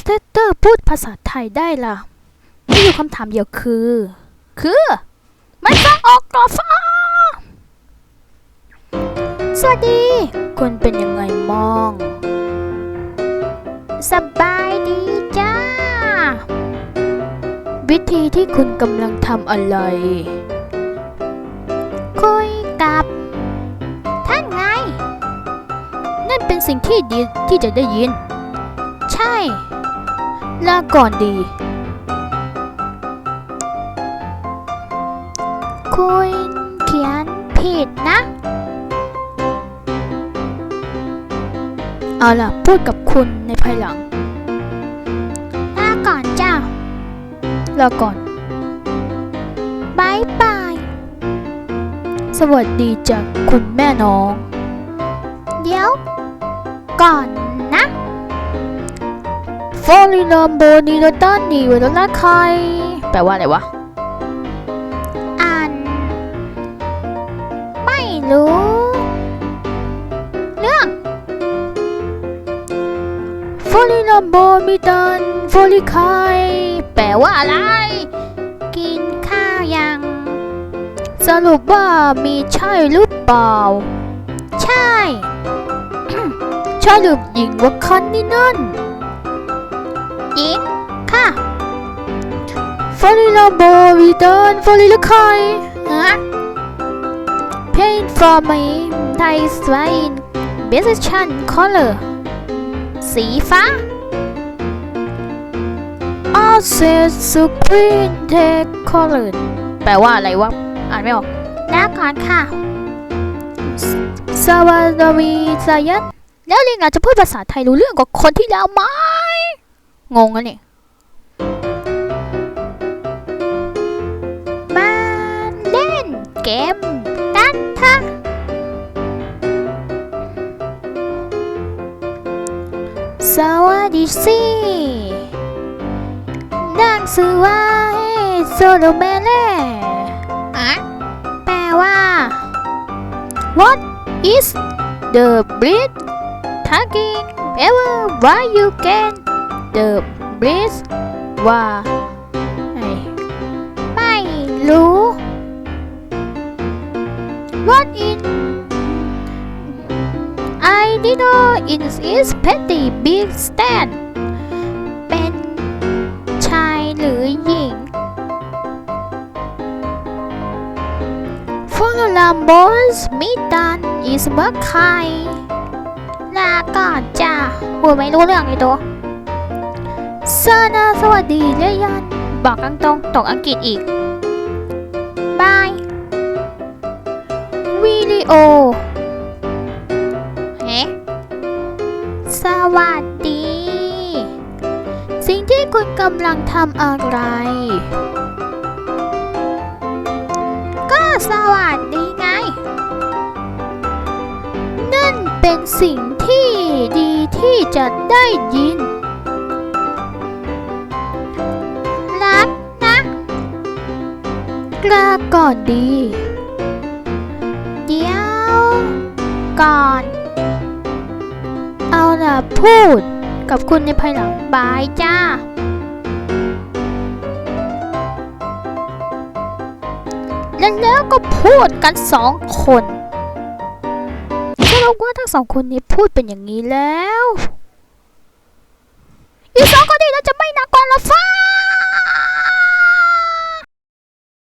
สเตเตอร์พูดภาษาไทยได้ล่ะ มีอยู่คำถามเดียวคือ คือไม่ต้องออกกรฟ้า สวัสดี คุณเป็นยังไงมอง สบายดีจ้า วิธีที่คุณกำลังทำอะไร คุยกับ ท่านไง นั่นเป็นสิ่งที่ดีที่จะได้ยิน ใช่ ลาก่อนดี คุณเขียนผิดนะ เอาล่ะ พูดกับคุณในภายหลัง ลาก่อนจ้าลาก่อนบายบาย สวัสดีจากคุณแม่น้อง เดี๋ยว ก่อน ฟอริลอมโบนีโดตันนีเวลาใครแปลว่าอะไรวะ อ่าน ไม่รู้ เรื่องฟอริลอมโบมีตันฟอริไคแปลว่าอะไร กินข้าวยัง สรุปว่ามีใช่หรือเปล่า ใช่ชายหรือหญิงวะคันนี่นั่น หญิงค่ะฟอริลาโบวีเดินฟอริลาคอยฮะ Paint for me Thai Swine Position Color สีฟ้า Access Screen Take Color แปลว่าอะไรวะ อ่านไม่ออกแล้วก่อนค่ะสวัสดีสายันแล้วลิงอาจจะพูดภาษาไทยรู้เรื่องกว่าคนที่แล้วไหม งงอะเนี่ยมาเล่นเกมกันเถอะสวัสดีสิดังสือว่าโซโลเมเล่อะแปลว่า What is the breed tagging ever why you can the breed ว่าไม่รู้ What in I did know it is petty big stand เป็นชายหรือหญิง For the Lambos มิตัน is เมื่อใครลาก่อนจ้าพูดไม่รู้เรื่องเลยตัว ซอร์นาสวัสดีเรยัน บอกตรงๆตกอังกฤษอีก บาย วิดีโอเฮ้สวัสดี สิ่งที่คุณกำลังทำอะไร ก็สวัสดีไง นั่นเป็นสิ่งที่ดีที่จะได้ยิน กลาก่อนดี เดี๋ยว ก่อน เอาล่ะพูดกับคุณในภายหลังบายจ้า แล้วแล้วก็พูดกันสองคนสรุปว่าทั้งสองคนนี้พูดเป็นอย่างนี้แล้ว อีสอง